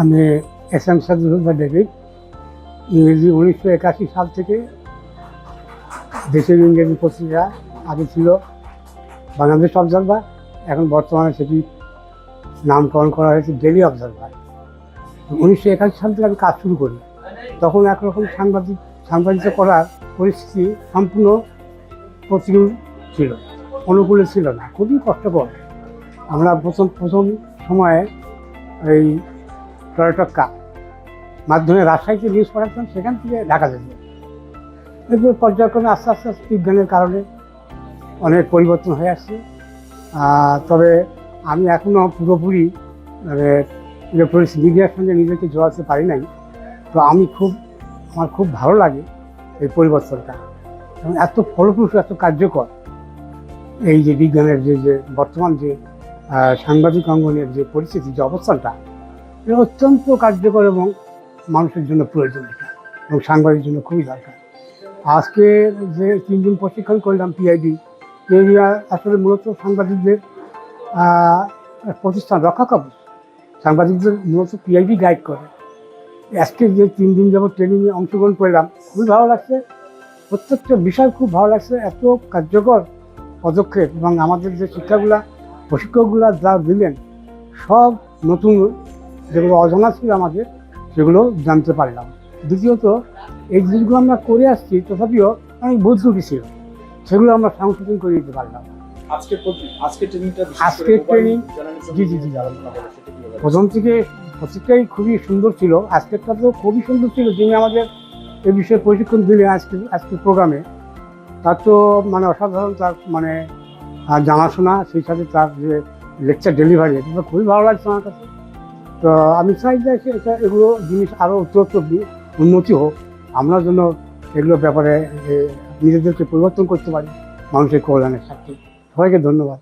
আমি S M Sadullah David, ইংরেজি উনিশশো একাশি সাল থেকে দেশের ইংরেজি পত্রিকা আগে ছিল বাংলাদেশ অবজারভার, এখন বর্তমানে সেটি নামকরণ করা হয়েছে ডেলি অবজারভার। উনিশশো একাশি সাল থেকে আমি কাজ শুরু করি। তখন একরকম সাংবাদিক সাংবাদিকতা করার পরিস্থিতি সম্পূর্ণ প্রতিকূল ছিল, অনুকূলে ছিল না, খুবই কষ্টকর। আমরা প্রথম প্রথম সময়ে এই টয়টক্কা মাধ্যমে রাজশাহীতে নিউজ পাঠাতাম সেখান থেকে ঢাকা যেত এরপর পর্যায়ক্রমে আস্তে আস্তে আস্তে বিজ্ঞানের কারণে অনেক পরিবর্তন হয়ে আসছে। তবে আমি এখনও পুরোপুরি মানে ইলেকট্রনিক্স মিডিয়ার সঙ্গে নিজেকে জড়াতে পারি নাই। তো আমি খুব, আমার খুব ভালো লাগে এই পরিবর্তনটা। এবং এত ফলপ্রসূ, এত কার্যকর এই যে বিজ্ঞানের যে যে বর্তমান যে সাংবাদিক অঙ্গনের যে পরিস্থিতি, যে অবস্থানটা এটা অত্যন্ত কার্যকর এবং মানুষের জন্য প্রয়োজন এটা, এবং সাংবাদিকের জন্য খুবই দরকার। আজকে যে তিন দিন প্রশিক্ষণ করলাম পিআইডি পিআইডি আসলে মূলত সাংবাদিকদের প্রতিষ্ঠান রক্ষা কবচ। সাংবাদিকদের মূলত পিআইডি গাইড করে। আজকে যে তিন দিন যাবত ট্রেনিংয়ে অংশগ্রহণ করলাম, খুবই ভালো লাগছে। প্রত্যেকটা বিষয় খুব ভালো লাগছে, এত কার্যকর পদক্ষেপ এবং আমাদের যে শিক্ষাগুলা, প্রশিক্ষকগুলা যা দিলেন, সব নতুন যেগুলো অজানা ছিল আমাদের সেগুলো জানতে পারলাম। দ্বিতীয়ত এই জিনিসগুলো আমরা করে আসছি তথাপিও অনেক ভুল ত্রুটি ছিল সেগুলো আমরা সংশোধন করে দিতে পারলাম। আজকের training, জি, জি, জি। প্রথম থেকে প্রত্যেকটাই খুবই সুন্দর ছিল আজকেরটা তো খুবই সুন্দর ছিল যিনি আমাদের এ বিষয়ে প্রশিক্ষণ দিলেন আজকে আজকের প্রোগ্রামে তার তো মানে অসাধারণ তার মানে জানাশোনা সেই সাথে তার যে লেকচার ডেলিভারি এটা খুবই ভালো লাগছে আমার কাছে। তো আমি চাই যে এটা এগুলো জিনিস আরও উত্তরোত্তর উন্নতি হোক। আমরা যেন এগুলো ব্যাপারে নিজেদেরকে পরিবর্তন করতে পারি মানুষের কল্যাণের স্বার্থে। সবাইকে ধন্যবাদ।